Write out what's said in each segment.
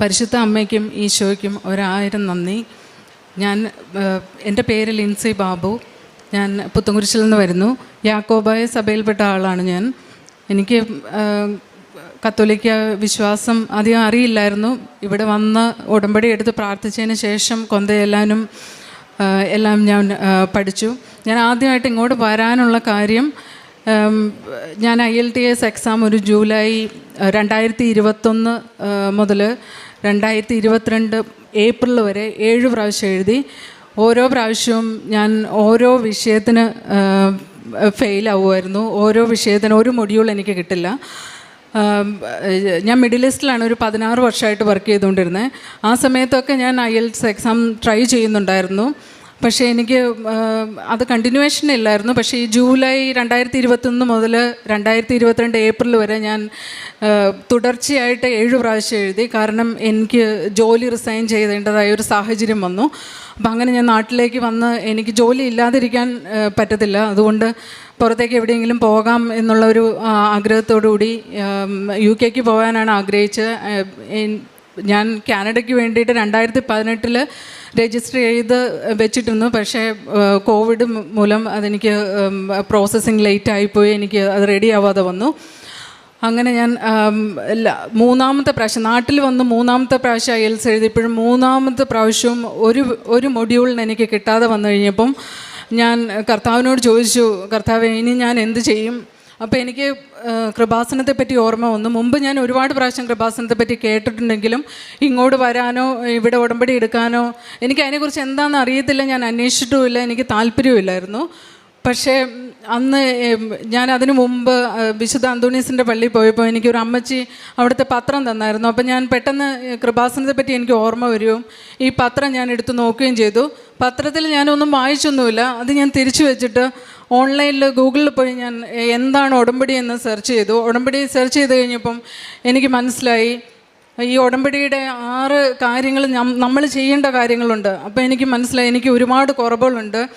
പരിശുദ്ധ അമ്മയ്ക്കും ഈശോയ്ക്കും ഒരായിരം നന്ദി. ഞാൻ എന്റെ പേര് ലിൻസി ബാബു. ഞാൻ പുത്തുംകുരിശിൽ നിന്ന് വരുന്നു. യാക്കോബായ സഭയിൽപ്പെട്ട ആളാണ് ഞാൻ. എനിക്ക് കത്തോലിക്ക വിശ്വാസം അധികം അറിയില്ലായിരുന്നു. ഇവിടെ വന്ന് ഉടമ്പടി എടുത്ത് പ്രാർത്ഥിച്ചതിന് ശേഷം കൊന്തയെല്ലാനും എല്ലാം ഞാൻ പഠിച്ചു. ഞാൻ ആദ്യമായിട്ട് ഇങ്ങോട്ട് വരാനുള്ള കാര്യം ഞാൻ I L T S exam ഒരു ജൂലൈ രണ്ടായിരത്തി ഇരുപത്തൊന്ന് മുതൽ രണ്ടായിരത്തി ഇരുപത്തിരണ്ട് ഏപ്രിൽ വരെ ഏഴ് പ്രാവശ്യം എഴുതി. ഓരോ പ്രാവശ്യവും ഞാൻ ഓരോ വിഷയത്തിന് ഫെയിലാവുമായിരുന്നു ഓരോ വിഷയത്തിന് ഒരു മൊഡ്യൂൾ എനിക്ക് കിട്ടില്ല. ഞാൻ മിഡിൽ ഈസ്റ്റിലാണ് ഒരു പതിനാറ് വർഷമായിട്ട് വർക്ക് ചെയ്തുകൊണ്ടിരുന്നത്. ആ സമയത്തൊക്കെ ഞാൻ ഐ എൽസ് എക്സാം ട്രൈ ചെയ്യുന്നുണ്ടായിരുന്നു. പക്ഷേ എനിക്ക് അത് കണ്ടിന്യൂവേഷൻ ഇല്ലായിരുന്നു. പക്ഷേ ഈ ജൂലൈ രണ്ടായിരത്തി ഇരുപത്തൊന്ന് മുതൽ രണ്ടായിരത്തി ഇരുപത്തിരണ്ട് ഏപ്രിൽ വരെ ഞാൻ തുടർച്ചയായിട്ട് ഏഴ് പ്രാവശ്യം എഴുതി. കാരണം എനിക്ക് ജോലി റിസൈൻ ചെയ്തേണ്ടതായ ഒരു സാഹചര്യം വന്നു. അപ്പം അങ്ങനെ ഞാൻ നാട്ടിലേക്ക് വന്ന് എനിക്ക് ജോലി ഇല്ലാതിരിക്കാൻ പറ്റത്തില്ല. അതുകൊണ്ട് പുറത്തേക്ക് എവിടെയെങ്കിലും പോകാം എന്നുള്ള ഒരു ആഗ്രഹത്തോടുകൂടി യു കെക്ക് പോകാനാണ് ആഗ്രഹിച്ചത്. ഞാൻ കാനഡയ്ക്ക് വേണ്ടിയിട്ട് രണ്ടായിരത്തി പതിനെട്ടിൽ രജിസ്റ്റർ ചെയ്ത് വെച്ചിട്ടിരുന്നു. പക്ഷേ കോവിഡ് മൂലം അതെനിക്ക് പ്രോസസ്സിങ് ലേറ്റ് ആയിപ്പോയി. എനിക്ക് അത് റെഡി ആവാതെ വന്നു. അങ്ങനെ ഞാൻ മൂന്നാമത്തെ പ്രാവശ്യം നാട്ടിൽ വന്ന് മൂന്നാമത്തെ പ്രാവശ്യം ഐ എൽസ് എഴുതിയപ്പോഴും മൂന്നാമത്തെ പ്രാവശ്യവും ഒരു ഒരു മൊഡ്യൂളിന് എനിക്ക് കിട്ടാതെ വന്നു കഴിഞ്ഞപ്പം ഞാൻ കർത്താവിനോട് ചോദിച്ചു കർത്താവ് ഇനി ഞാൻ എന്ത് ചെയ്യും? അപ്പോൾ എനിക്ക് കൃപാസനത്തെ പറ്റി ഓർമ്മ വന്നു. മുമ്പ് ഞാൻ ഒരുപാട് പ്രാവശ്യം കൃപാസനത്തെ പറ്റി കേട്ടിട്ടുണ്ടെങ്കിലും ഇങ്ങോട്ട് വരാനോ ഇവിടെ ഉടമ്പടി എടുക്കാനോ എനിക്ക് അതിനെക്കുറിച്ച് എന്താണെന്ന് അറിയത്തില്ല. ഞാൻ അന്വേഷിച്ചിട്ടുമില്ല. എനിക്ക് താല്പര്യമില്ലായിരുന്നു പക്ഷേ അന്ന് ഞാൻ അതിനു മുമ്പ് വിശുദ്ധ അന്തോണീസിന്റെ പള്ളിയിൽ പോയപ്പോൾ എനിക്കൊരു അമ്മച്ചി അവിടുത്തെ പത്രം തന്നായിരുന്നു. അപ്പോൾ ഞാൻ പെട്ടെന്ന് കൃപാസനത്തെ പറ്റി എനിക്ക് ഓർമ്മ വരികയും ഈ പത്രം ഞാൻ എടുത്ത് നോക്കുകയും ചെയ്തു. പത്രത്തിൽ ഞാനൊന്നും വായിച്ചൊന്നുമില്ല. അത് ഞാൻ തിരിച്ചു വെച്ചിട്ട് ഓൺലൈനിൽ ഗൂഗിളിൽ പോയി ഞാൻ എന്താണ് ഉടമ്പടി എന്ന് സെർച്ച് ചെയ്തു. ഉടമ്പടി സെർച്ച് ചെയ്ത് കഴിഞ്ഞപ്പം എനിക്ക് മനസ്സിലായി ഈ ഉടമ്പടിയുടെ ആറ് കാര്യങ്ങൾ നമ്മൾ ചെയ്യേണ്ട കാര്യങ്ങളുണ്ട്. അപ്പോൾ എനിക്ക് മനസ്സിലായി എനിക്ക് ഒരുപാട് കുറവുകളുണ്ട്.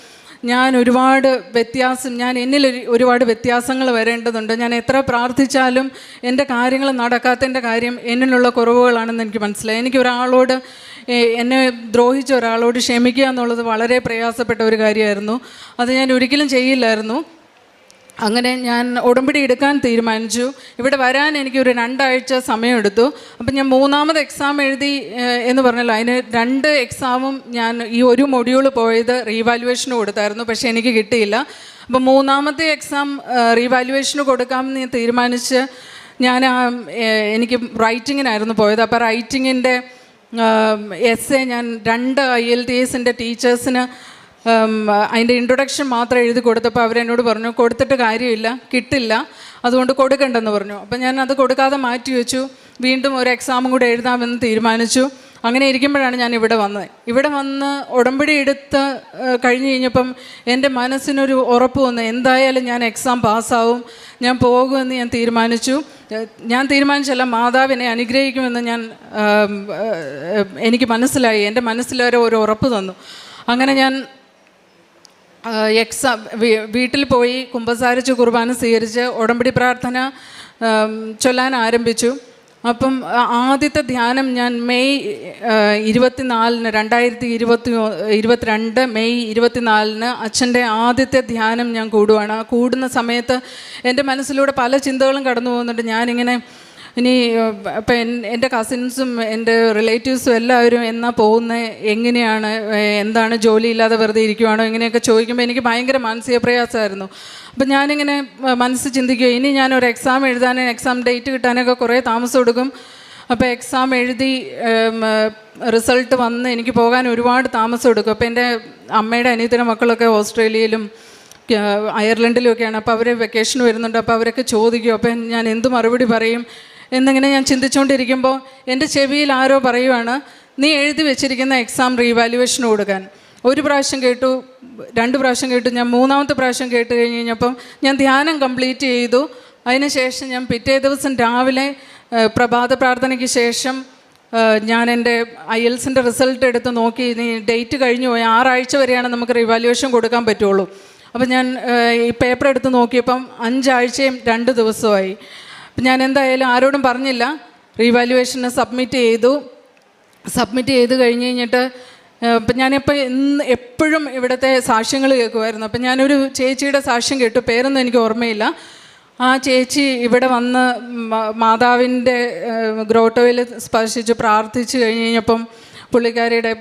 ഞാൻ ഒരുപാട് വ്യത്യാസം ഞാൻ എന്നിൽ ഒരുപാട് വ്യത്യാസങ്ങൾ വരേണ്ടതുണ്ട്. ഞാൻ എത്ര പ്രാർത്ഥിച്ചാലും എന്റെ കാര്യങ്ങൾ നടക്കാത്തതിന്റെ കാര്യം എന്നിലുള്ള കുറവുകളാണെന്ന് എനിക്ക് മനസ്സിലായി. എനിക്ക് ഒരാളോട് എന്നെ ദ്രോഹിച്ച ഒരാളോട് ക്ഷമിക്കുക എന്നുള്ളത് വളരെ പ്രയാസപ്പെട്ട ഒരു കാര്യമായിരുന്നു. അത് ഞാൻ ഒരിക്കലും ചെയ്യില്ലായിരുന്നു. അങ്ങനെ ഞാൻ ഉടമ്പടി എടുക്കാൻ തീരുമാനിച്ചു. ഇവിടെ വരാൻ എനിക്ക് ഒരു രണ്ടാഴ്ച സമയമെടുത്തു. അപ്പം ഞാൻ മൂന്നാമത് എക്സാം എഴുതി എന്ന് പറഞ്ഞല്ലോ. അതിന് രണ്ട് എക്സാമും ഞാൻ ഈ ഒരു മൊഡ്യൂൾ പോയത് റീവാലുവേഷന് കൊടുത്തായിരുന്നു. പക്ഷേ എനിക്ക് കിട്ടിയില്ല. അപ്പം മൂന്നാമത്തെ എക്സാം റീവാലുവേഷന് കൊടുക്കാമെന്ന് ഞാൻ തീരുമാനിച്ച് ഞാൻ എനിക്ക് റൈറ്റിങ്ങിനായിരുന്നു പോയത്. അപ്പോൾ റൈറ്റിങ്ങിന്റെ എസ് എ ഞാൻ രണ്ട് ഐ എൽ ടി എസിന്റെ ടീച്ചേഴ്സിന് അതിന്റെ ഇൻട്രൊഡക്ഷൻ മാത്രം എഴുതി കൊടുത്തപ്പോൾ അവരെന്നോട് പറഞ്ഞു കൊടുത്തിട്ട് കാര്യമില്ല കിട്ടില്ല അതുകൊണ്ട് കൊടുക്കണ്ടെന്ന് പറഞ്ഞു. അപ്പം ഞാൻ അത് കൊടുക്കാതെ മാറ്റി വെച്ചു. വീണ്ടും ഒരു എക്സാമും കൂടെ എഴുതാമെന്ന് തീരുമാനിച്ചു. അങ്ങനെ ഇരിക്കുമ്പോഴാണ് ഞാൻ ഇവിടെ വന്നത്. ഇവിടെ വന്ന് ഉടമ്പടി എടുത്ത് കഴിഞ്ഞ് കഴിഞ്ഞപ്പം എന്റെ മനസ്സിനൊരു ഉറപ്പ് വന്നു. എന്തായാലും ഞാൻ എക്സാം പാസ്സാവും. ഞാൻ പോകുമെന്ന് ഞാൻ തീരുമാനിച്ചു. ഞാൻ തീരുമാനിച്ചല്ല മാതാവിനെ അനുഗ്രഹിക്കുമെന്ന് ഞാൻ എനിക്ക് മനസ്സിലായി. എന്റെ മനസ്സിലൊരു ഒരു ഉറപ്പ് തന്നു. അങ്ങനെ ഞാൻ എക്സാം വീട്ടിൽ പോയി കുമ്പസാരിച്ച് കുർബാന സ്വീകരിച്ച് ഉടമ്പടി പ്രാർത്ഥന ചൊല്ലാൻ ആരംഭിച്ചു. അപ്പം ആദ്യത്തെ ധ്യാനം ഞാൻ മെയ് ഇരുപത്തിനാലിന് രണ്ടായിരത്തി ഇരുപത്തി ഇരുപത്തിരണ്ട് മെയ് ഇരുപത്തിനാലിന് അച്ഛന്റെ ആദ്യത്തെ ധ്യാനം ഞാൻ കൂടുവാണ്. ആ കൂടുന്ന സമയത്ത് എന്റെ മനസ്സിലൂടെ പല ചിന്തകളും കടന്നു പോകുന്നുണ്ട് ഞാനിങ്ങനെ ഇനി ഇപ്പം എന്റെ കസിൻസും എന്റെ റിലേറ്റീവ്സും എല്ലാവരും എന്നാ പോകുന്നത് എങ്ങനെയാണ് എന്താണ് എന്താണ് ജോലിയില്ലാതെ വെറുതെ ഇരിക്കുവാണോ ഇങ്ങനെയൊക്കെ ചോദിക്കുമ്പോൾ എനിക്ക് ഭയങ്കര മാനസിക പ്രയാസമായിരുന്നു. അപ്പം ഞാനിങ്ങനെ മനസ്സ് ചിന്തിക്കുക ഇനി ഞാനൊരു എക്സാം എഴുതാനും എക്സാം ഡേറ്റ് കിട്ടാനൊക്കെ കുറേ താമസം എടുക്കും. അപ്പോൾ എക്സാം എഴുതി റിസൾട്ട് വന്ന് എനിക്ക് പോകാൻ ഒരുപാട് താമസം എടുക്കും. അപ്പോൾ എന്റെ അമ്മയുടെ അനിയത്തിന്റെ മക്കളൊക്കെ ഓസ്ട്രേലിയയിലും അയർലൻഡിലും ഒക്കെയാണ്. അപ്പോൾ അവർ വെക്കേഷൻ വരുന്നുണ്ട്. അപ്പോൾ അവരൊക്കെ ചോദിക്കും അപ്പം ഞാൻ എന്ത് മറുപടി പറയും? എന്നിങ്ങനെ ഞാൻ ചിന്തിച്ചുകൊണ്ടിരിക്കുമ്പോൾ എന്റെ ചെവിയിൽ ആരോ പറയുവാണ് നീ എഴുതി വെച്ചിരിക്കുന്ന എക്സാം റീവാലുവേഷൻ കൊടുക്കാൻ ഒരു പ്രാവശ്യം കേട്ടു രണ്ട് പ്രാവശ്യം കേട്ടു ഞാൻ മൂന്നാമത്തെ പ്രാവശ്യം കേട്ട് കഴിഞ്ഞ് കഴിഞ്ഞപ്പം ഞാൻ ധ്യാനം കംപ്ലീറ്റ് ചെയ്തു. അതിനുശേഷം ഞാൻ പിറ്റേ ദിവസം രാവിലെ പ്രഭാത പ്രാർത്ഥനയ്ക്ക് ശേഷം ഞാൻ എന്റെ ഐ എൽസിന്റെ റിസൾട്ട് എടുത്ത് നോക്കി ഇനി ഡേറ്റ് കഴിഞ്ഞു പോയി ആറാഴ്ച വരെയാണ് നമുക്ക് റിവാലുവേഷൻ കൊടുക്കാൻ പറ്റുള്ളൂ. അപ്പം ഞാൻ ഈ പേപ്പർ എടുത്ത് നോക്കിയപ്പം അഞ്ചാഴ്ചയും രണ്ട് ദിവസമായി അപ്പം ഞാൻ എന്തായാലും ആരോടും പറഞ്ഞില്ല. റീവാലുവേഷന് സബ്മിറ്റ് ചെയ്തു. സബ്മിറ്റ് ചെയ്ത് കഴിഞ്ഞ് കഴിഞ്ഞിട്ട് ഇപ്പം ഞാനിപ്പോൾ ഇന്ന് എപ്പോഴും ഇവിടുത്തെ സാക്ഷ്യങ്ങൾ കേൾക്കുമായിരുന്നു. അപ്പം ഞാനൊരു ചേച്ചിയുടെ സാക്ഷ്യം കേട്ടു. പേരൊന്നും എനിക്ക് ഓർമ്മയില്ല. ആ ചേച്ചി ഇവിടെ വന്ന് മാതാവിന്റെ ഗ്രോട്ടോയിൽ സ്പർശിച്ച് പ്രാർത്ഥിച്ച് കഴിഞ്ഞ് കഴിഞ്ഞപ്പം പുള്ളിക്കാരിയുടെ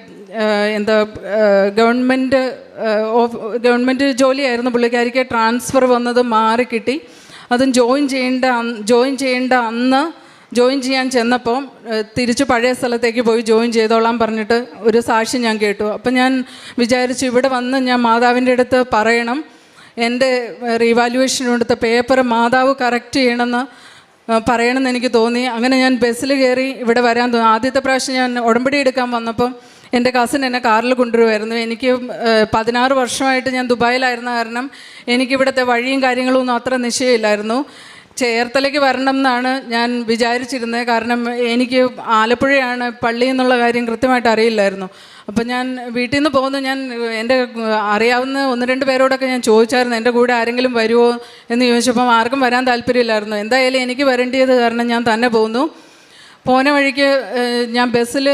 എന്താ ഗവൺമെന്റ് ഗവൺമെന്റ് ജോലിയായിരുന്നു പുള്ളിക്കാരിക്ക്. ട്രാൻസ്ഫർ വന്നത് മാറി കിട്ടി. അതും ജോയിൻ ചെയ്യേണ്ട ജോയിൻ ചെയ്യേണ്ട അന്ന് ജോയിൻ ചെയ്യാൻ ചെന്നപ്പോൾ തിരിച്ച് പഴയ സ്ഥലത്തേക്ക് പോയി ജോയിൻ ചെയ്തോളാം പറഞ്ഞിട്ട് ഒരു സാക്ഷി ഞാൻ കേട്ടു. അപ്പം ഞാൻ വിചാരിച്ചു ഇവിടെ വന്ന് ഞാൻ മാതാവിന്റെ അടുത്ത് പറയണം. എന്റെ റീവാലുവേഷൻ കൊടുത്ത പേപ്പർ മാതാവ് കറക്റ്റ് ചെയ്യണമെന്ന് പറയണമെന്ന് എനിക്ക് തോന്നി. അങ്ങനെ ഞാൻ ബസ്സിൽ കയറി ഇവിടെ വരാൻ തോന്നി. ആദ്യത്തെ പ്രാവശ്യം ഞാൻ ഉടമ്പടി എടുക്കാൻ വന്നപ്പം എന്റെ കസിൻ എന്നെ കാറിൽ കൊണ്ടുവരുമായിരുന്നു എനിക്ക് പതിനാറ് വർഷമായിട്ട് ഞാൻ ദുബായിലായിരുന്ന കാരണം എനിക്കിവിടുത്തെ വഴിയും കാര്യങ്ങളും ഒന്നും അത്ര നിശ്ചയമില്ലായിരുന്നു. ചേർത്തലയ്ക്ക് വരണം എന്നാണ് ഞാൻ വിചാരിച്ചിരുന്നത്. കാരണം എനിക്ക് ആലപ്പുഴയാണ് പള്ളി എന്നുള്ള കാര്യം കൃത്യമായിട്ട് അറിയില്ലായിരുന്നു. അപ്പം ഞാൻ വീട്ടിൽ നിന്ന് പോകുന്നു. ഞാൻ എന്റെ അറിയാവുന്ന ഒന്ന് രണ്ട് പേരോടൊക്കെ ഞാൻ ചോദിച്ചായിരുന്നു. എന്റെ കൂടെ ആരെങ്കിലും വരുമോ എന്ന് ചോദിച്ചപ്പം ആർക്കും വരാൻ താല്പര്യമില്ലായിരുന്നു. എന്തായാലും എനിക്ക് വരേണ്ടിയത് കാരണം ഞാൻ തന്നെ പോകുന്നു പോന വഴിക്ക് ഞാൻ ബസ്സിൽ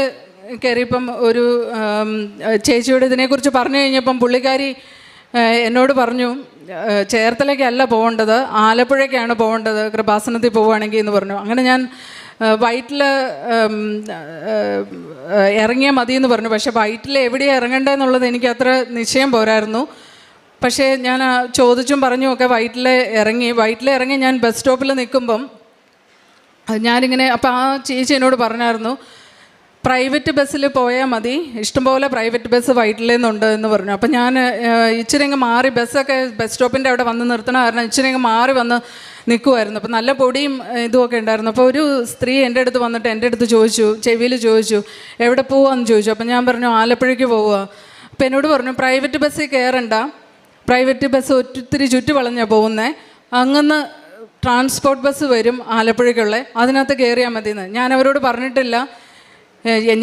കയറിയപ്പം ഒരു ചേച്ചിയോട് ഇതിനെക്കുറിച്ച് പറഞ്ഞു കഴിഞ്ഞപ്പം പുള്ളിക്കാരി എന്നോട് പറഞ്ഞു ചേർത്തലയ്ക്കല്ല പോകേണ്ടത് ആലപ്പുഴയ്ക്കാണ് പോകേണ്ടത് കൃപാസനത്തിൽ പോവുകയാണെങ്കിൽ എന്ന് പറഞ്ഞു. അങ്ങനെ ഞാൻ വൈറ്റിൽ ഇറങ്ങിയാൽ മതി എന്ന് പറഞ്ഞു. പക്ഷേ വൈറ്റിൽ എവിടെയാണ് ഇറങ്ങേണ്ടതെന്നുള്ളത് എനിക്ക് അത്ര നിശ്ചയം പോരായിരുന്നു. പക്ഷേ ഞാൻ ചോദിച്ചും പറഞ്ഞു ഒക്കെ വൈറ്റിൽ ഇറങ്ങി. വൈറ്റിൽ ഇറങ്ങി ഞാൻ ബസ് സ്റ്റോപ്പിൽ നിൽക്കുമ്പം ഞാനിങ്ങനെ അപ്പോൾ ആ ചേച്ചി എന്നോട് പറഞ്ഞായിരുന്നു പ്രൈവറ്റ് ബസ്സിൽ പോയാൽ മതി. ഇഷ്ടംപോലെ പ്രൈവറ്റ് ബസ് വൈറ്റിലേന്നുണ്ട് എന്ന് പറഞ്ഞു. അപ്പം ഞാൻ ഇച്ചിരി അങ്ങ് മാറി ബസ്സൊക്കെ ബസ് സ്റ്റോപ്പിന്റെ അവിടെ വന്ന് നിർത്തണം കാരണം ഇച്ചിരി അങ്ങ് മാറി വന്ന് നിൽക്കുമായിരുന്നു അപ്പം നല്ല പൊടിയും ഇതുമൊക്കെ ഉണ്ടായിരുന്നു. അപ്പോൾ ഒരു സ്ത്രീ എന്റെ അടുത്ത് വന്നിട്ട് എന്റെ അടുത്ത് ചോദിച്ചു ചെവിയിൽ ചോദിച്ചു എവിടെ പോവാന്ന് ചോദിച്ചു. അപ്പം ഞാൻ പറഞ്ഞു ആലപ്പുഴയ്ക്ക് പോവുക അപ്പം എന്നോട് പറഞ്ഞു പ്രൈവറ്റ് ബസ്സിൽ കയറണ്ട പ്രൈവറ്റ് ബസ് ഒത്തിരി ചുറ്റു വളഞ്ഞാണ് പോകുന്നത് അങ്ങന്ന് ട്രാൻസ്പോർട്ട് ബസ് വരും ആലപ്പുഴയ്ക്കുള്ള. അതിനകത്ത് കയറിയാൽ മതി എന്ന് ഞാൻ അവരോട് പറഞ്ഞിട്ടില്ല.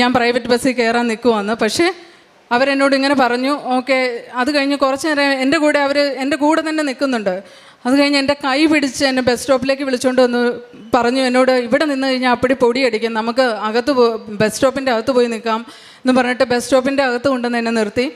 ഞാൻ പ്രൈവറ്റ് ബസ്സിൽ കയറാൻ നിൽക്കുവാന്ന് പക്ഷേ അവരെന്നോട് ഇങ്ങനെ പറഞ്ഞു ഓക്കെ അത് കഴിഞ്ഞ് കുറച്ച് നേരം എന്റെ കൂടെ അവർ എന്റെ കൂടെ തന്നെ നിൽക്കുന്നുണ്ട്. അത് കഴിഞ്ഞ് എന്റെ കൈ പിടിച്ച് എന്നെ ബസ് സ്റ്റോപ്പിലേക്ക് വിളിച്ചുകൊണ്ട് വന്ന് പറഞ്ഞു എന്നോട് ഇവിടെ നിന്ന് കഴിഞ്ഞാൽ അപ്പടി പൊടി അടിക്കും നമുക്ക് അകത്ത് പോ ബസ് സ്റ്റോപ്പിന്റെ അകത്ത് പോയി നിൽക്കാം എന്ന് പറഞ്ഞിട്ട് ബസ് സ്റ്റോപ്പിന്റെ അകത്ത് കൊണ്ടുവന്ന് എന്നെ നിർത്തി.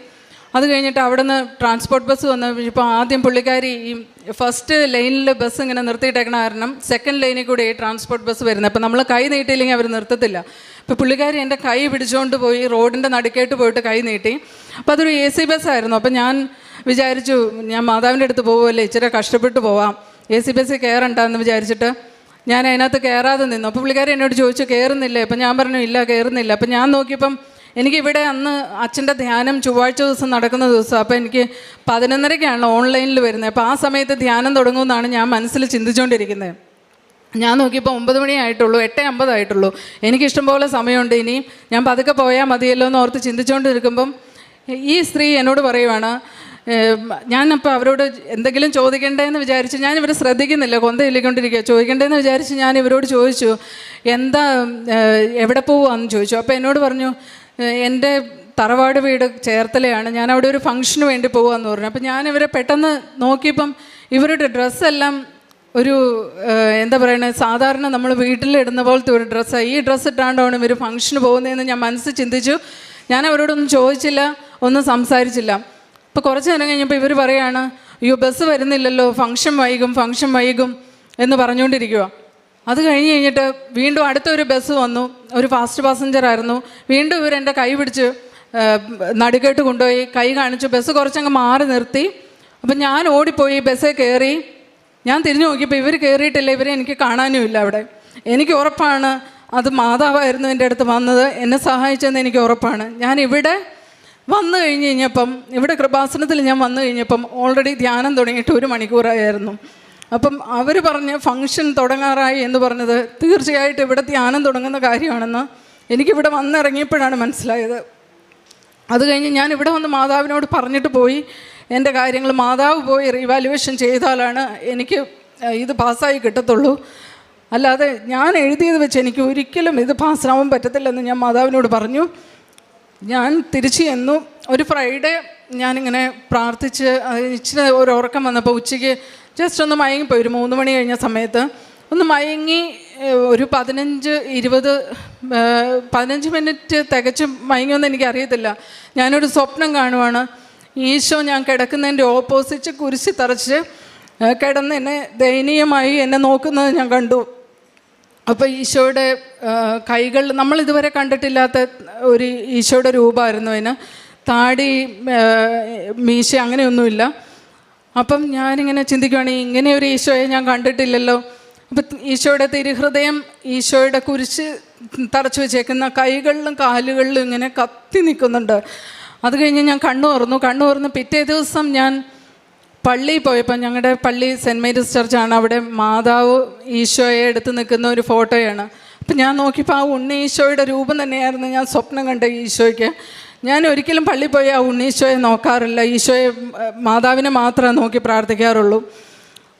അത് കഴിഞ്ഞിട്ട് അവിടെ നിന്ന് ട്രാൻസ്പോർട്ട് ബസ് വന്ന് ഇപ്പോൾ ആദ്യം പുള്ളിക്കാരി ഈ ഫസ്റ്റ് ലൈനിൽ ബസ് ഇങ്ങനെ നിർത്തിയിട്ടേക്കണ കാരണം സെക്കൻഡ് ലൈനിൽ കൂടെ ട്രാൻസ്പോർട്ട് ബസ് വരുന്നത്. അപ്പോൾ നമ്മൾ കൈ നീട്ടിയില്ലെങ്കിൽ അവർ നിർത്തത്തില്ല. അപ്പോൾ പുള്ളിക്കാരി എന്റെ കൈ പിടിച്ചുകൊണ്ട് പോയി റോഡിന്റെ നടുക്കേട്ട് പോയിട്ട് കൈ നീട്ടി. അപ്പോൾ അതൊരു എ സി ബസ്സായിരുന്നു. അപ്പോൾ ഞാൻ വിചാരിച്ചു ഞാൻ മാതാവിന്റെ അടുത്ത് പോകുമല്ലേ ഇച്ചിരി കഷ്ടപ്പെട്ട് പോവാം. എ സി ബസ്സിൽ കയറണ്ടെന്ന് വിചാരിച്ചിട്ട് ഞാൻ അതിനകത്ത് കയറാതെ നിന്നു. അപ്പോൾ പുള്ളിക്കാരി എന്നോട് ചോദിച്ചു കയറുന്നില്ലേ അപ്പം ഞാൻ പറഞ്ഞു ഇല്ല കയറുന്നില്ല അപ്പം ഞാൻ നോക്കിയപ്പം എനിക്കിവിടെ അന്ന് അച്ഛന്റെ ധ്യാനം ചൊവ്വാഴ്ച ദിവസം നടക്കുന്ന ദിവസം അപ്പോൾ എനിക്ക് പതിനൊന്നരയ്ക്കാണ് ഓൺലൈനിൽ വരുന്നത്. അപ്പോൾ ആ സമയത്ത് ധ്യാനം തുടങ്ങുമെന്നാണ് ഞാൻ മനസ്സിൽ ചിന്തിച്ചുകൊണ്ടിരിക്കുന്നത് ഞാൻ നോക്കിയപ്പോൾ ഒമ്പത് മണിയായിട്ടുള്ളൂ എട്ട് അമ്പതായിട്ടുള്ളൂ. എനിക്കിഷ്ടംപോലെ സമയമുണ്ട് ഇനി. ഞാൻ പതുക്കെ പോയാൽ മതിയല്ലോ എന്ന് ഓർത്ത് ചിന്തിച്ചുകൊണ്ട് നിൽക്കുമ്പം ഈ സ്ത്രീ എന്നോട് പറയുവാണ് ഞാനപ്പോൾ അവരോട് എന്തെങ്കിലും ചോദിക്കണ്ടേന്ന് വിചാരിച്ച് ഞാൻ ഇവരെ ശ്രദ്ധിക്കുന്നില്ല കൊന്ത ഇല്ലിക്കൊണ്ടിരിക്കുക ചോദിക്കണ്ടേന്ന് വിചാരിച്ച് ഞാൻ ഇവരോട് ചോദിച്ചു എന്താ എവിടെ പോവാന്ന് ചോദിച്ചു. അപ്പോൾ എന്നോട് പറഞ്ഞു എന്റെ തറവാട് വീട് ചേർത്തലയാണ്. ഞാൻ അവിടെ ഒരു ഫംഗ്ഷന് വേണ്ടി പോവാന്ന് പറഞ്ഞു. അപ്പോൾ ഞാൻ ഇവരെ പെട്ടെന്ന് നോക്കിയപ്പം ഇവരുടെ ഡ്രസ്സെല്ലാം ഒരു എന്താ പറയണേ സാധാരണ നമ്മൾ വീട്ടിലിടുന്ന പോലത്തെ ഒരു ഡ്രസ്സാണ് ഈ ഡ്രസ്സ് ഇട്ടാണ്ടാണ് ഇവർ ഫംഗ്ഷന് പോകുന്നതെന്ന് ഞാൻ മനസ്സിൽ ചിന്തിച്ചു. ഞാൻ അവരോടൊന്നും ചോദിച്ചില്ല ഒന്നും സംസാരിച്ചില്ല. അപ്പോൾ കുറച്ച് നേരം കഴിഞ്ഞപ്പോൾ ഇവർ പറയാണ് അയ്യോ ബസ് വരുന്നില്ലല്ലോ ഫംഗ്ഷൻ വൈകും ഫംഗ്ഷൻ വൈകും എന്ന് പറഞ്ഞുകൊണ്ടിരിക്കുക അത് കഴിഞ്ഞ് കഴിഞ്ഞിട്ട് വീണ്ടും അടുത്തൊരു ബസ് വന്നു. ഒരു ഫാസ്റ്റ് പാസഞ്ചർ ആയിരുന്നു. വീണ്ടും ഇവർ എന്റെ കൈ പിടിച്ച് നടുക്കേട്ട് കൊണ്ടുപോയി. കൈ കാണിച്ചു. ബസ് കുറച്ചങ്ങ് മാറി നിർത്തി. അപ്പം ഞാൻ ഓടിപ്പോയി ബസ്സേ കയറി ഞാൻ തിരിഞ്ഞു നോക്കിയപ്പോൾ ഇവർ കയറിയിട്ടില്ല ഇവരെ എനിക്ക് കാണാനും ഇല്ല അവിടെ. എനിക്ക് ഉറപ്പാണ് അത് മാതാവായിരുന്നു എന്റെ അടുത്ത് വന്നത് എന്നെ സഹായിച്ചെന്ന് എനിക്ക് ഉറപ്പാണ്. ഞാൻ ഇവിടെ വന്നു കഴിഞ്ഞ് കഴിഞ്ഞപ്പം ഇവിടെ കൃപാസനത്തിൽ ഞാൻ വന്നു കഴിഞ്ഞപ്പം ഓൾറെഡി ധ്യാനം തുടങ്ങിയിട്ട് ഒരു മണിക്കൂറായിരുന്നു. അപ്പം അവർ പറഞ്ഞ ഫങ്ഷൻ തുടങ്ങാറായി എന്ന് പറഞ്ഞത് തീർച്ചയായിട്ടും ഇവിടെ ധ്യാനം തുടങ്ങുന്ന കാര്യമാണെന്ന് എനിക്കിവിടെ വന്നിറങ്ങിയപ്പോഴാണ് മനസ്സിലായത്. അത് കഴിഞ്ഞ് ഞാൻ ഇവിടെ വന്ന് മാതാവിനോട് പറഞ്ഞിട്ട് പോയി. എന്റെ കാര്യങ്ങൾ മാതാവ് പോയി റിവാലുവേഷൻ ചെയ്താലാണ് എനിക്ക് ഇത് പാസ്സായി കിട്ടത്തുള്ളൂ. അല്ലാതെ ഞാൻ എഴുതിയത് വെച്ച് എനിക്ക് ഒരിക്കലും ഇത് പാസ്സാവാൻ പറ്റത്തില്ലെന്ന് ഞാൻ മാതാവിനോട് പറഞ്ഞു. ഞാൻ തിരിച്ചു ചെന്നു. ഒരു ഫ്രൈഡേ ഞാനിങ്ങനെ പ്രാർത്ഥിച്ച് ഇച്ചിരി ഒരു ഉറക്കം വന്നപ്പോൾ ഉച്ചയ്ക്ക് ജസ്റ്റ് ഒന്ന് മയങ്ങിപ്പോയി. ഒരു മൂന്ന് മണി കഴിഞ്ഞ സമയത്ത് ഒന്ന് മയങ്ങി ഒരു പതിനഞ്ച് ഇരുപത് പതിനഞ്ച് മിനിറ്റ് തികച്ചും മയങ്ങുമെന്ന് എനിക്കറിയത്തില്ല. ഞാനൊരു സ്വപ്നം കാണുവാണ്. ഈശോ ഞാൻ കിടക്കുന്നതിന്റെ ഓപ്പോസിറ്റ് കുരിശി തറച്ച് കിടന്ന് എന്നെ ദയനീയമായി എന്നെ നോക്കുന്നത് ഞാൻ കണ്ടു. അപ്പോൾ ഈശോയുടെ കൈകൾ നമ്മൾ ഇതുവരെ കണ്ടിട്ടില്ലാത്ത ഒരു ഈശോയുടെ രൂപമായിരുന്നു അതിന്. താടി മീശ അങ്ങനെയൊന്നുമില്ല. അപ്പം ഞാനിങ്ങനെ ചിന്തിക്കുകയാണ് ഇങ്ങനെ ഒരു ഈശോയെ ഞാൻ കണ്ടിട്ടില്ലല്ലോ. അപ്പം ഈശോയുടെ തിരുഹൃദയം ഈശോയുടെ കുരിശ് തറച്ചു വെച്ചേക്കുന്ന കൈകളിലും കാലുകളിലും ഇങ്ങനെ കത്തി നിൽക്കുന്നുണ്ട്. അത് കഴിഞ്ഞ് ഞാൻ കണ്ണു തുറന്നു കണ്ണു തുറന്ന് പിറ്റേ ദിവസം ഞാൻ പള്ളിയിൽ പോയപ്പോൾ ഞങ്ങളുടെ പള്ളി സെന്റ് മേരീസ് ചർച്ചാണ്. അവിടെ മാതാവ് ഈശോയെ എടുത്ത് നിൽക്കുന്ന ഒരു ഫോട്ടോയാണ്. അപ്പം ഞാൻ നോക്കിയപ്പോൾ ആ ഉണ്ണി ഈശോയുടെ രൂപം തന്നെയായിരുന്നു ഞാൻ സ്വപ്നം കണ്ട ഈശോയ്ക്ക്. ഞാൻ ഒരിക്കലും പള്ളിയിൽ പോയി ആ ഉണ്ണീശോയെ നോക്കാറില്ല. ഈശോയെ മാതാവിനെ മാത്രമേ നോക്കി പ്രാർത്ഥിക്കാറുള്ളൂ.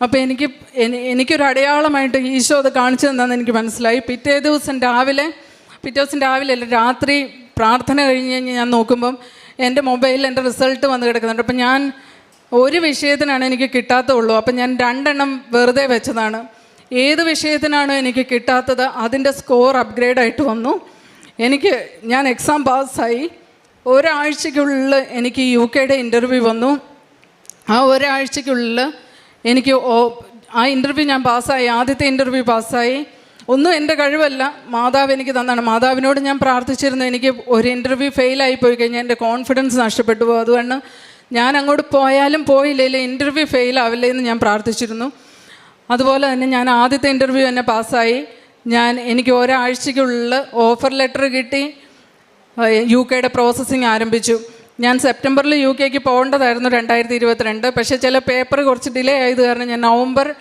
അപ്പോൾ എനിക്ക് എനി- എനിക്കൊരു അടയാളമായിട്ട് ഈശോ അത് കാണിച്ചു തന്നാന്ന് എനിക്ക് മനസ്സിലായി. പിറ്റേ ദിവസം രാവിലെ പിറ്റേ ദിവസം രാവിലെ അല്ല രാത്രി പ്രാർത്ഥന കഴിഞ്ഞ് കഴിഞ്ഞ് ഞാൻ നോക്കുമ്പം എന്റെ മൊബൈലിൽ എന്റെ റിസൾട്ട് വന്ന് കിടക്കുന്നുണ്ട്. അപ്പം ഞാൻ ഒരു വിഷയത്തിനാണ് എനിക്ക് കിട്ടാത്തുള്ളൂ അപ്പം ഞാൻ രണ്ടെണ്ണം വെറുതെ വെച്ചതാണ്. ഏത് വിഷയത്തിനാണോ എനിക്ക് കിട്ടാത്തത് അതിന്റെ സ്കോർ അപ്ഗ്രേഡ് ആയിട്ട് വന്നു. എനിക്ക് ഞാൻ എക്സാം പാസ്സായി. ഒരാഴ്ചയ്ക്കുള്ളിൽ എനിക്ക് യു കെയുടെ ഇന്റർവ്യൂ വന്നു. ആ ഒരാഴ്ചയ്ക്കുള്ളിൽ എനിക്ക് ആ ഇന്റർവ്യൂ ഞാൻ പാസ്സായി. ആദ്യത്തെ ഇന്റർവ്യൂ പാസ്സായി. ഒന്നും എന്റെ കഴിവല്ല. മാതാവ് എനിക്ക് തന്നാണ്. മാതാവിനോട് ഞാൻ പ്രാർത്ഥിച്ചിരുന്നു. എനിക്ക് ഒരു ഇന്റർവ്യൂ ഫെയിലായി പോയി കഴിഞ്ഞാൽ എന്റെ കോൺഫിഡൻസ് നഷ്ടപ്പെട്ടു പോകും. അതുകൊണ്ട് ഞാൻ അങ്ങോട്ട് പോയാലും പോയില്ലെങ്കിൽ ഇന്റർവ്യൂ ഫെയിലാവില്ല എന്ന് ഞാൻ പ്രാർത്ഥിച്ചിരുന്നു. അതുപോലെ തന്നെ ഞാൻ ആദ്യത്തെ ഇന്റർവ്യൂ തന്നെ പാസ്സായി. ഞാൻ എനിക്ക് ഒരാഴ്ചയ്ക്കുള്ളിൽ ഓഫർ ലെറ്റർ കിട്ടി. യു കെയുടെ പ്രോസസ്സിങ് ആരംഭിച്ചു. ഞാൻ സെപ്റ്റംബറിൽ യു കെക്ക് പോകേണ്ടതായിരുന്നു രണ്ടായിരത്തി ഇരുപത്തിരണ്ട്. പക്ഷേ ചില പേപ്പർ കുറച്ച് ഡിലേ ആയത് കാരണം ഞാൻ നവംബർ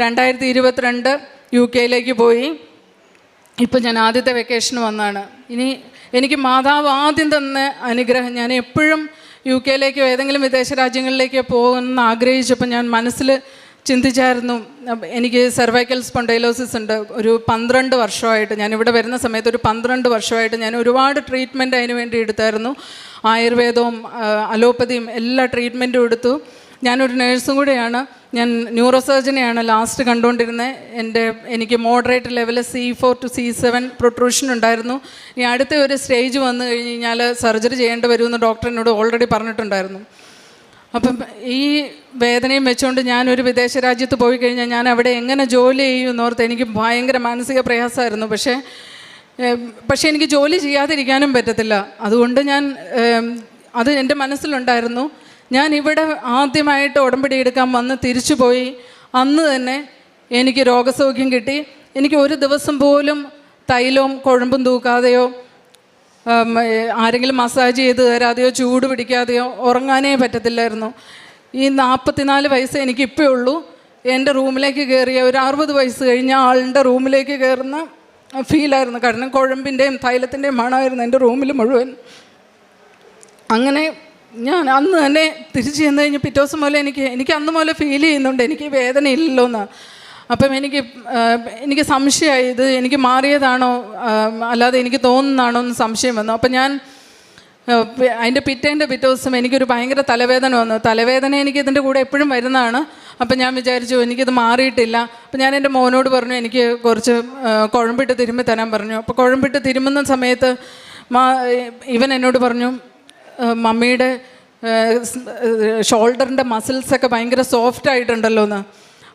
രണ്ടായിരത്തി ഇരുപത്തിരണ്ട് യു കെയിലേക്ക് പോയി. ഇപ്പം ഞാൻ ആദ്യത്തെ വെക്കേഷൻ വന്നാണ്. ഇനി എനിക്ക് മാതാവ് ആദ്യം തന്ന അനുഗ്രഹം ഞാൻ എപ്പോഴും യു കെയിലേക്കോ ഏതെങ്കിലും വിദേശ രാജ്യങ്ങളിലേക്കോ പോകുമെന്ന് ആഗ്രഹിച്ചപ്പോൾ ഞാൻ മനസ്സിൽ ചിന്തിച്ചായിരുന്നു. എനിക്ക് സെർവൈക്കൽ സ്പോണ്ടൈലോസിസ് ഉണ്ട്. ഒരു പന്ത്രണ്ട് വർഷമായിട്ട് ഞാൻ ഇവിടെ വരുന്ന സമയത്ത് ഒരു പന്ത്രണ്ട് വർഷമായിട്ട് ഞാൻ ഒരുപാട് ട്രീറ്റ്മെന്റ് അതിന് വേണ്ടി എടുത്തായിരുന്നു. ആയുർവേദവും അലോപ്പതിയും എല്ലാ ട്രീറ്റ്മെന്റും എടുത്തു. ഞാനൊരു നേഴ്സും കൂടെയാണ്. ഞാൻ ന്യൂറോ സർജനെയാണ് ലാസ്റ്റ് കണ്ടുകൊണ്ടിരുന്നത് എന്റെ എനിക്ക് moderate level C four to C seven protrusion ഉണ്ടായിരുന്നു. ഇനി അടുത്ത ഒരു സ്റ്റേജ് വന്നു കഴിഞ്ഞ് കഴിഞ്ഞാൽ സർജറി ചെയ്യേണ്ടി വരുമെന്ന് ഡോക്ടർ എന്നോട് ഓൾറെഡി പറഞ്ഞിട്ടുണ്ടായിരുന്നു. അപ്പം ഈ വേദനയും വെച്ചുകൊണ്ട് ഞാനൊരു വിദേശ രാജ്യത്ത് പോയി കഴിഞ്ഞാൽ ഞാൻ അവിടെ എങ്ങനെ ജോലി ചെയ്യുമെന്നോർത്ത് എനിക്ക് ഭയങ്കര മാനസിക പ്രയാസമായിരുന്നു. പക്ഷേ പക്ഷേ എനിക്ക് ജോലി ചെയ്യാതിരിക്കാനും പറ്റത്തില്ല. അതുകൊണ്ട് ഞാൻ അത് എന്റെ മനസ്സിലുണ്ടായിരുന്നു. ഞാൻ ഇവിടെ ആദ്യമായിട്ട് ഉടമ്പടി എടുക്കാൻ വന്ന് തിരിച്ചു പോയി അന്ന് തന്നെ എനിക്ക് രോഗസൗഖ്യം കിട്ടി. എനിക്ക് ഒരു ദിവസം പോലും തൈലവും കുഴമ്പും തൂക്കാതെയോ ആരെങ്കിലും മസാജ് ചെയ്ത് തരാതെയോ ചൂട് പിടിക്കാതെയോ ഉറങ്ങാനേ പറ്റത്തില്ലായിരുന്നു. ഈ നാൽപ്പത്തിനാല് വയസ്സ് എനിക്കിപ്പോൾ ഉള്ളൂ. എന്റെ റൂമിലേക്ക് കയറിയ ഒരു അറുപത് വയസ്സ് കഴിഞ്ഞ ആളുടെ റൂമിലേക്ക് കയറുന്ന ഫീലായിരുന്നു. കാരണം കുഴമ്പിന്റെയും തൈലത്തിന്റെയും മണമായിരുന്നു എന്റെ റൂമിൽ മുഴുവൻ. അങ്ങനെ ഞാൻ അന്ന് തന്നെ തിരിച്ചു ചെന്ന് കഴിഞ്ഞ് പിറ്റേ ദിവസം മുതലേ എനിക്ക് എനിക്ക് അന്ന് മുതലേ ഫീൽ ചെയ്യുന്നുണ്ട് എനിക്ക് വേദന ഇല്ലല്ലോ എന്ന് അപ്പം എനിക്ക് എനിക്ക് സംശയമായി ഇത് എനിക്ക് മാറിയതാണോ അല്ലാതെ എനിക്ക് തോന്നുന്നതാണോ എന്ന് സംശയം വന്നു. അപ്പം ഞാൻ അതിന്റെ പിറ്റേന്റെ പിറ്റേ ദിവസം എനിക്കൊരു ഭയങ്കര തലവേദന വന്നു. തലവേദന എനിക്ക് ഇതിന്റെ കൂടെ എപ്പോഴും വരുന്നതാണ്. അപ്പം ഞാൻ വിചാരിച്ചു എനിക്കിത് മാറിയിട്ടില്ല. അപ്പം ഞാൻ എന്റെ മോനോട് പറഞ്ഞു എനിക്ക് കുറച്ച് കുഴമ്പിട്ട് തിരുമ്പി തരാൻ പറഞ്ഞു. അപ്പോൾ കുഴമ്പിട്ട് തിരുമുന്ന സമയത്ത് മാ ഇവൻ എന്നോട് പറഞ്ഞു മമ്മിയുടെ ഷോൾഡറിന്റെ മസിൽസൊക്കെ ഭയങ്കര സോഫ്റ്റ് ആയിട്ടുണ്ടല്ലോ എന്ന്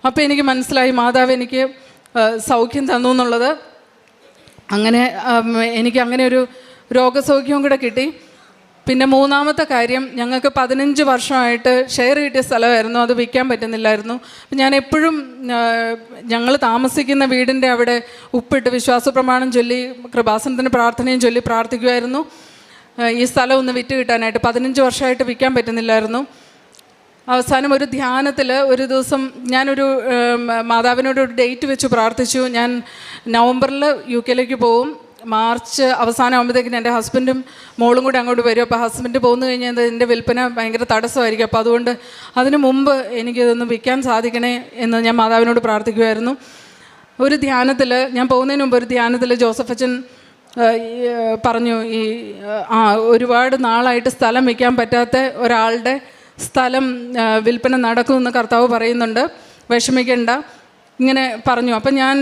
അപ്പോൾ എനിക്ക് മനസ്സിലായി മാതാവ് എനിക്ക് സൗഖ്യം തന്നു എന്നുള്ളത്. അങ്ങനെ എനിക്ക് അങ്ങനെ ഒരു രോഗസൗഖ്യവും കൂടെ കിട്ടി. പിന്നെ മൂന്നാമത്തെ കാര്യം ഞങ്ങൾക്ക് പതിനഞ്ച് വർഷമായിട്ട് ഷെയർ കിട്ടിയ സ്ഥലമായിരുന്നു അത് വിൽക്കാൻ പറ്റുന്നില്ലായിരുന്നു. ഞാൻ എപ്പോഴും ഞങ്ങൾ താമസിക്കുന്ന വീടിന്റെ അവിടെ ഉപ്പിട്ട് വിശ്വാസ പ്രമാണം ചൊല്ലി കൃപാസനത്തിന് പ്രാർത്ഥനയും ചൊല്ലി പ്രാർത്ഥിക്കുമായിരുന്നു. ഈ സ്ഥലം ഒന്ന് വിറ്റ് കിട്ടാനായിട്ട് പതിനഞ്ച് വർഷമായിട്ട് വിൽക്കാൻ പറ്റുന്നില്ലായിരുന്നു. അവസാനം ഒരു ധ്യാനത്തിൽ ഒരു ദിവസം ഞാനൊരു മാതാവിനോട് ഒരു ഡേറ്റ് വെച്ച് പ്രാർത്ഥിച്ചു. ഞാൻ നവംബറിൽ യു കെയിലേക്ക് പോവും. മാർച്ച് അവസാനം ആകുമ്പോഴത്തേക്കും എന്റെ ഹസ്ബൻഡും മോളും കൂടി അങ്ങോട്ട് വരും. അപ്പോൾ ഹസ്ബൻഡ് പോന്നു കഴിഞ്ഞാൽ എന്റെ വിൽപ്പന ഭയങ്കര തടസ്സമായിരിക്കും. അപ്പോൾ അതുകൊണ്ട് അതിന് മുമ്പ് എനിക്കിതൊന്ന് വിൽക്കാൻ സാധിക്കണേ എന്ന് ഞാൻ മാതാവിനോട് പ്രാർത്ഥിക്കുമായിരുന്നു ഒരു ധ്യാനത്തിൽ ഞാൻ പോകുന്നതിന് മുമ്പ് ഒരു ധ്യാനത്തിൽ ജോസഫ് അച്ഛൻ പറഞ്ഞു ഈ ആ ഒരുപാട് നാളായിട്ട് സ്ഥലം വയ്ക്കാൻ പറ്റാത്ത ഒരാളുടെ സ്ഥലം വിൽപ്പന നടക്കുമെന്ന് കർത്താവ് പറയുന്നുണ്ട്. വിഷമിക്കേണ്ട. ഇങ്ങനെ പറഞ്ഞു. അപ്പം ഞാൻ